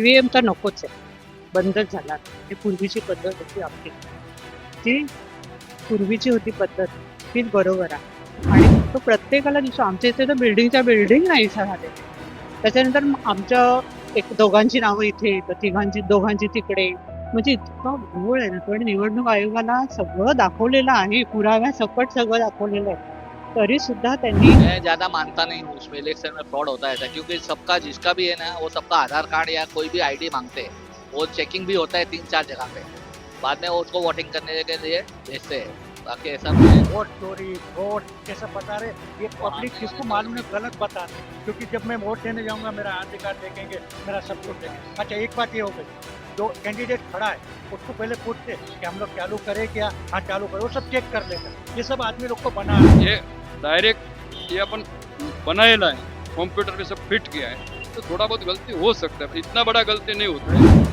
EVM तर नकोच आहे. बंदच झाला हे पूर्वीची पद्धत होती आपली. ती पूर्वीची होती पद्धत तीच बरोबर आहे. आणि तो प्रत्येकाला दिसतो. आमच्या इथे तर बिल्डिंगच्या बिल्डिंग नाही झाले. त्याच्यानंतर आमच्या एक दोघांची नावं इथे येतं तिघांची दोघांची तिकडे. म्हणजे इतका घोळ आहे ना पण निवडणूक आयोगाला सगळं दाखवलेलं आहे. पुराव्या सकट सगळं दाखवलेलं आहे. तरी सुद्धा त्यांनी मैं ज़्यादा मानता नहीं हूँ उसमें इलेक्शन में फ्रॉड होता है ऐसा क्योंकि सबका जिसका भी है ना वो सबका आधार कार्ड या कोई भी आईडी मांगते हैं। वो चेकिंग भी होता है तीन चार जगह पे। बाद में वो उसको वोटिंग करने के लिए भेजते हैं। बाकी ऐसा नहीं है। वोट चोरी वोट कैसे बता रहे ये पब्लिक किसको मालूम है? गलत बता रहे क्योंकि जब मैं वोट देने जाऊँगा मेरा आधार कार्ड देखेंगे मेरा सब कुछ देखेंगे। अच्छा एक बात ये हो गई। जो कैंडिडेट खड़ा है उसको पहले पूछते कि हम लोग चालू करें क्या? हाँ चालू करो। वो सब चेक कर लेते ये सब आदमी लोग को बना रहे ये डायरेक्ट ये अपन बनाएला है कॉम्प्यूटर में सब फिट किया है तो थोड़ा बहुत गलती हो सकता है इतना बड़ा गलती नहीं होता. है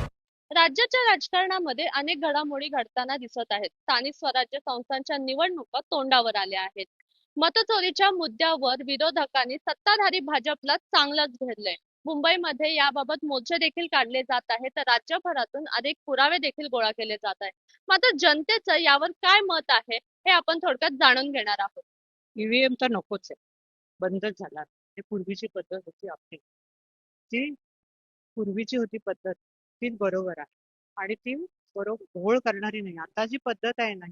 राज्याच्या राजकारणामध्ये अनेक घडामोडी घडताना दिसत आहेत. स्थानिक स्वराज्य संस्थांच्या निवडणुका तोंडावर आल्या आहेत. मतचोरीच्या मुद्द्यावर विरोधकांनी सत्ताधारी भाजपला चांगलंच घेरलंय. मुंबईमध्ये याबाबत मोर्चे देखील काढले जात आहेत तर राज्यभरातून अनेक पुरावे देखील गोळा केले जात आहेत. मात्र जनतेचं यावर काय मत आहे हे आपण थोडक्यात जाणून घेणार आहोत. ईव्हीएम तर नकोच आहे. बंदच झाला. ही पूर्वीची पद्धत होती आपली. जी पूर्वीची होती पद्धत. तीच बरोबर आहे. आणि ती बरोबर घोळ करणारी नाही. आता जी पद्धत आहे ना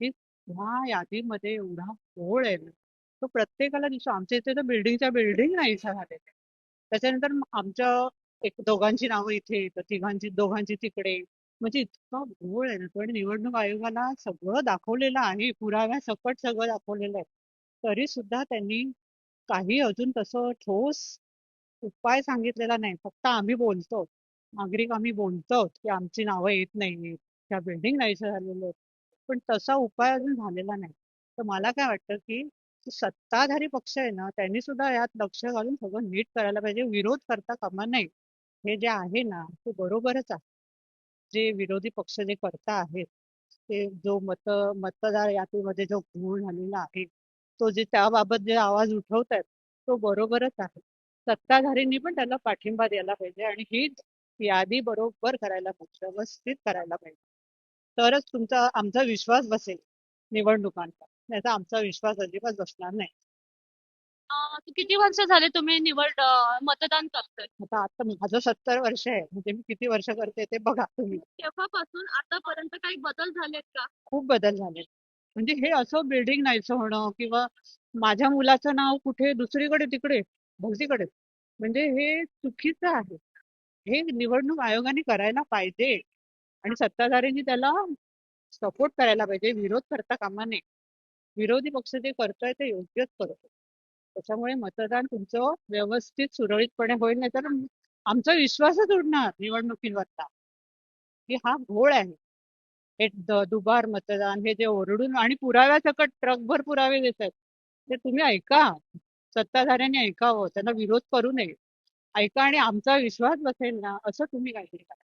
ती ह्या यादीमध्ये एवढा घोळ आहे ना तो प्रत्येकाला दिसतो. आमच्या इथे तर बिल्डिंगच्या बिल्डिंग नाही झाले त्याच्यानंतर आमच्या एक दोघांची नावं इथे येतं तिघांची दोघांची तिकडे. म्हणजे इतका घोळ आहे ना पण निवडणूक आयोगाला सगळं दाखवलेलं आहे. पुराव्या सकट सगळं दाखवलेलं आहे. तरी सुद्धा त्यांनी काही अजून तसं ठोस उपाय सांगितलेला नाही. फक्त आम्ही बोलतो. नागरिक आम्ही बोलतो की आमची नावं येत नाही त्या बिल्डिंग नाहीशा झालेल्या आहेत. पण तसा उपाय अजून झालेला नाही. तर मला काय वाटतं की सत्ताधारी पक्ष आहे ना त्यांनी सुद्धा यात लक्ष घालून सगळं नीट करायला पाहिजे. विरोध करता कामा नाही हे जे आहे ना ते बरोबरच आहे. जे विरोधी पक्ष जे करता आहेत ते जो मत मतदार यातीमध्ये जो घोळ झालेला आहे तो जे त्याबाबत जे आवाज उठवत आहेत तो बरोबरच आहे. सत्ताधारींनी पण त्याला पाठिंबा द्यायला पाहिजे आणि ही यादी बरोबर करायला पाहिजे व्यवस्थित करायला पाहिजे. तरच तुमचा आमचा विश्वास बसेल निवडणुकांचा. नाहीतर आमचा विश्वास अजिबात बसणार नाही. किती वर्ष झाले तुम्ही निवड मतदान करतोय? आता आता माझं सत्तर वर्ष आहे. म्हणजे मी किती वर्ष करते ते बघा तुम्ही. तेव्हापासून आतापर्यंत काही बदल झालेत का? खूप बदल झाले म्हणजे हे असं बिल्डिंग नाहीचं होणं किंवा माझ्या मुलाचं नाव कुठे दुसरीकडे तिकडे भलतीकडे म्हणजे हे चुकीचं आहे. हे निवडणूक आयोगाने करायला पाहिजे आणि सत्ताधाऱ्यांनी त्याला सपोर्ट करायला पाहिजे विरोध करता कामा नये. विरोधी पक्ष जे करतोय ते योग्यच करतो त्याच्यामुळे मतदान तुमचं व्यवस्थित सुरळीतपणे होईल नाही तर आमचा विश्वासच उडणार निवडणुकीवरचा. की हा घोळ आहे. हे दुबार मतदान हे जे ओरडून आणि पुराव्यासकट ट्रकभर पुरावे देतात ते तुम्ही ऐका. सत्ताधाऱ्यांनी ऐकावं. त्यांना विरोध करू नये. ऐका आणि आमचा विश्वास बसेल ना असं तुम्ही काहीतरी करा.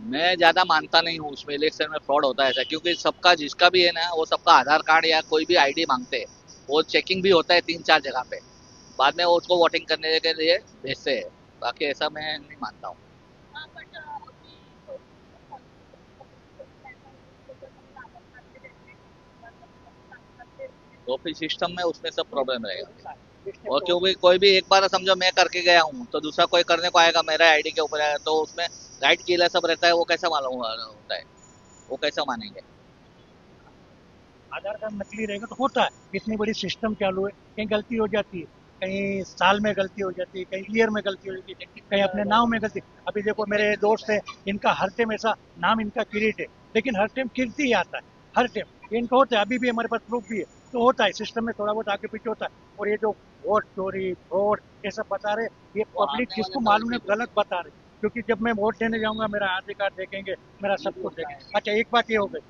मैं ज्यादा मानता नहीं हूँ उसमें. इलेक्शन में फ्रॉड होता है ऐसा. क्योंकि सबका जिसका भी है ना वो सबका आधार कार्ड या कोई भी आईडी मांगते हैं. वो चेकिंग भी होता है तीन चार जगह पे. बाद में वो उसको वोटिंग करने के लिए भेजते हैं. बाकी ऐसा मैं नहीं मानता हूँ. तो फिर सिस्टम में उसमें सब प्रॉब्लम रहेगा। और क्योंकि कोई भी एक बार समझो मैं करके गया हूँ तो दूसरा कोई करने को आएगा मेरा आईडी के ऊपर आएगा तो उसमें गाइड किला सब रहता है वो कैसा मालूम होता है? वो कैसा मानेंगे? आधार कार्ड नकली रहेगा तो होता है। इतनी बड़ी सिस्टम चालू है कहीं गलती हो जाती है कहीं साल में गलती हो जाती है कहीं ईयर में गलती हो जाती है कहीं अपने नाम में गलती। अभी देखो मेरे दोस्त है इनका हर टाइम ऐसा नाम इनका किरीट है लेकिन हर टाइम कीर्ति ही आता है हर टाइम इनका होता है अभी भी हमारे पास प्रूफ भी है। तो होता है सिस्टम में थोड़ा बहुत आगे पीछे होता है। और ये जो वोट चोरी फ्रॉड ये सब बता रहे ये पब्लिक किसको मालूम है गलत बता रहे क्योंकि जब मैं वोट देने जाऊँगा मेरा आधार कार्ड देखेंगे मेरा सब कुछ देखेंगे। अच्छा एक बात ये हो गई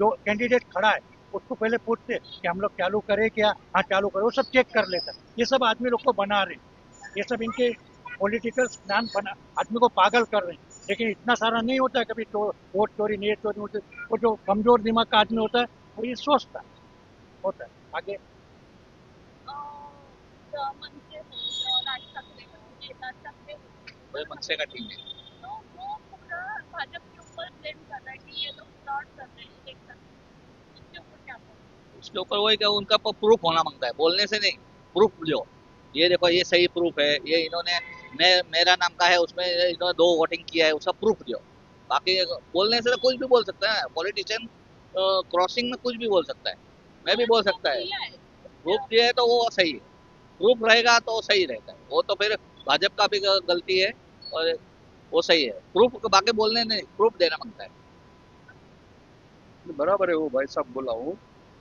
जो कैंडिडेट खड़ा है उसको पहले पूछते कि हम लोग चालू करें क्या? हाँ चालू करो वो सब चेक कर लेता ये सब आदमी लोग को बना रहे। ये सब इनके पॉलिटिकल ज्ञान बना आदमी को पागल कर रहे हैं। लेकिन इतना सारा नहीं होता है कभी वोट चोरी नहीं चोरी वो जो कमज़ोर दिमाग का आदमी होता है वो ये सोचता है। होता है। आगे। तो मनसे का ठीक है। उसके ऊपर वही क्या उनका प्रूफ होना माँगता है। बोलने से नहीं प्रूफ लो। ये देखो ये सही प्रूफ है ये इन्होंने मैं मेरा नाम का है उसमें इन्होंने दो वोटिंग किया है उसका प्रूफ दियो बाकी बोलने से तो कुछ भी बोल सकता है। पॉलिटिशियन क्रॉसिंग में कुछ भी बोल सकता है। मैं भी बोल सकता है। प्रूफ दिया है तो वो सही है। प्रूफ रहेगा तो सही रहता है। वो तो फिर भाजपा का भी गलती है और वो सही है। प्रूफ बाकी बोलने नहीं, प्रूफ देना माँगता है। बराबर है वो भाई साहब बोला वो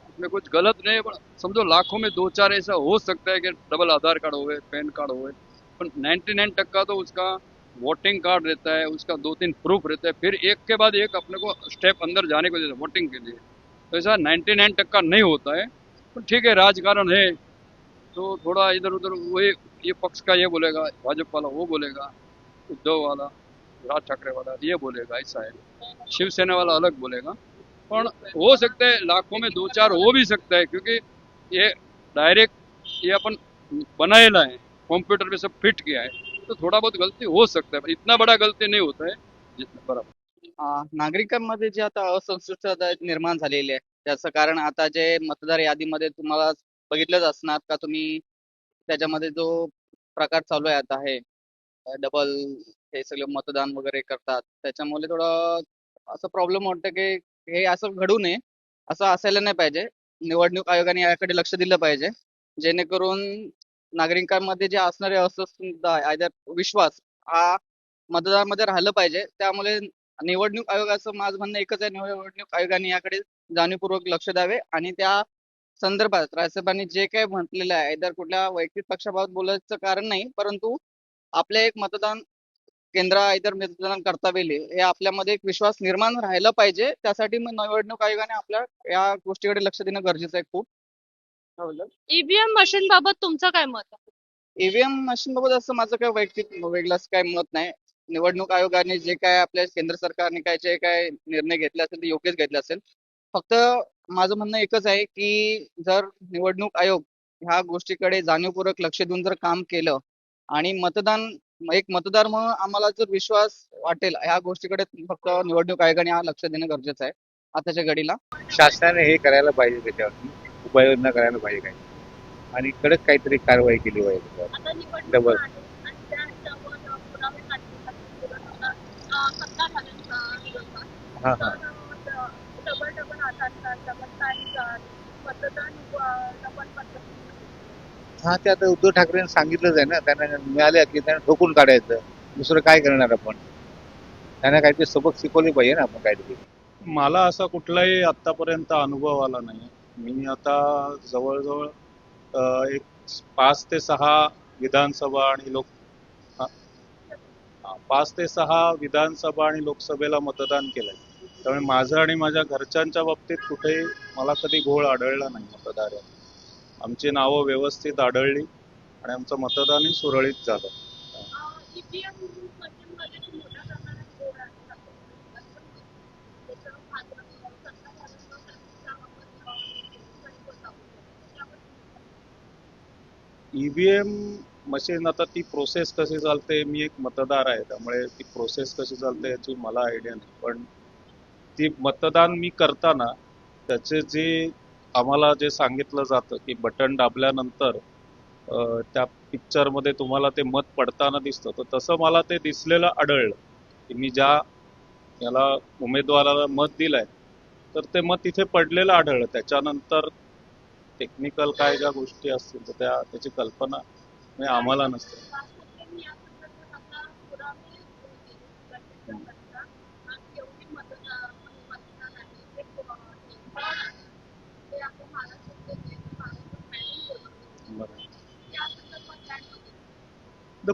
उसमें कुछ गलत नहीं है समझो लाखों में दो चार ऐसा हो सकता है कि डबल आधार कार्ड होवे पैन कार्ड होवे पर 99 टक्का तो उसका वोटिंग कार्ड रहता है, उसका दो तीन प्रूफ रहता है। फिर एक के बाद एक अपने को स्टेप अंदर जाने को देता है वोटिंग के लिए। तो ऐसा 99 टक्का नहीं होता है। पर ठीक है, राजकारण है। तो थोड़ा इधर उधर वही ये पक्ष का ये बोलेगा भाजपा वाला वो बोलेगा, उद्धव वाला, राज ठाकरे वाला ये बोलेगा, ऐसा है। शिवसेना वाला अलग बोलेगा। पर हो सकता है लाखों में दो चार हो भी सकता है, क्योंकि ये डायरेक्ट ये अपन बनाएला है, कंप्यूटर पे सब फिट किया है। तो थोड़ा बहुत गलती हो सकता है इतना बड़ा गलती नहीं होता है, जितना बराबर नागरिकांमध्ये जी आता असंतुष्टता निर्माण झालेली आहे. त्याचं कारण आता जे मतदार यादीमध्ये तुम्हाला बघितलंच असणार का तुम्ही त्याच्यामध्ये जो प्रकार चालू आहे आता हे डबल हे सगळे मतदान वगैरे करतात. त्याच्यामुळे थोडं असं प्रॉब्लेम वाटतं की हे असं घडू नये असं असायला नाही पाहिजे. निवडणूक आयोगाने याकडे लक्ष दिलं पाहिजे. जेणेकरून नागरिकांमध्ये जे असणारे असंतुष्टता विश्वास हा मतदारामध्ये राहिलं पाहिजे. त्यामुळे निवडणूक आयोगाचं माझं म्हणणं एकच आहे निवडणूक आयोगाने याकडे जाणीवपूर्वक लक्ष द्यावे आणि त्या संदर्भात राजसाहेबांनी जे काही म्हटलेलं आहे इतर कुठल्या वैयक्तिक पक्षाबाबत बोलायचं कारण नाही परंतु आपले एक मतदान केंद्र इतर मतदान करता वेळी हे आपल्यामध्ये एक विश्वास निर्माण राहिला पाहिजे त्यासाठी मग निवडणूक आयोगाने आपल्या या गोष्टीकडे लक्ष देणं गरजेचं आहे खूप? ईव्हीएम मशीन बाबत तुमचं काय मत आहे ईव्हीएम मशीन बाबत असं माझं काय वैयक्तिक वेगळं असं काय मत नाही निवडणूक आयोगाने जे काय आपल्या केंद्र सरकारने काय जे काय निर्णय घेतले असेल ते योग्यच घेतले असेल. फक्त माझं म्हणणं एकच आहे की जर निवडणूक आयोग ह्या गोष्टीकडे जाणीवपूर्वक लक्ष देऊन जर काम केलं आणि मतदान एक मतदार म्हणून आम्हाला जर विश्वास वाटेल ह्या गोष्टीकडे फक्त निवडणूक आयोगाने हा लक्ष देणं गरजेचं आहे. आताच्या घडीला. शासनाने हे करायला पाहिजे त्याच्यावरती उपाययोजना करायला पाहिजे. काही आणि कडक काहीतरी कारवाई केली पाहिजे. डबल. आहे आणि त्या ह्याच्यावर पुरावे काढण्यासाठी पुरावा, अं, सत्ताधाऱ्यांचा विरोधात. हा हा तर, अं, double double Aadhaar card double PAN card मतदान अं, हा ते आता उद्धव ठाकरेंनी सांगितलंच आहे ना. त्यांना मिळाले की त्यांना ठोकून काढायचं. दुसरं काय करणार आपण? त्यांना काहीतरी सबक शिकवले पाहिजे ना आपण काहीतरी. मला असा कुठलाही आतापर्यंत अनुभव आला नाही. मी आता जवळजवळ एक पाच ते सहा विधानसभा आणि लोक पाच ते सहा विधानसभा आणि लोकसभेला मतदान केलंय. त्यामुळे माझं आणि माझ्या घरच्यांच्या बाबतीत कुठेही मला कधी घोळ आढळला नाही मतदार. आमची नावं व्यवस्थित आढळली आणि आमचं मतदानही सुरळीत झालं. ईव्हीएम मशीन आता ती प्रोसेस कशी चालते मी एक मतदार आहे त्यामुळे ती प्रोसेस कशी चालते याची मला आयडिया नाही. पण ती मतदान मी करताना त्याचे जे आम्हाला जे सांगितलं जातं की बटन दाबल्यानंतर त्या पिक्चरमध्ये तुम्हाला ते मत पडताना दिसतं. तर तसं मला ते दिसलेलं आढळलं की मी ज्या याला उमेदवाराला मत दिलंय तर ते मत तिथे पडलेलं आढळलं. त्याच्यानंतर टेक्निकल काय ज्या गोष्टी असतील तर त्या त्याची कल्पना नाही आम्हाला नसतं.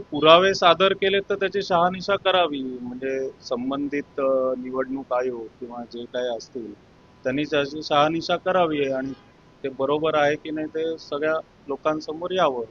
पुरावे सादर केले तर त्याची शहानिशा करावी म्हणजे संबंधित निवडणूक आयोग किंवा जे काय असतील त्यांनी त्याची शहानिशा करावी आणि ते बरोबर आहे की नाही ते सगळ्या लोकांसमोर यावं.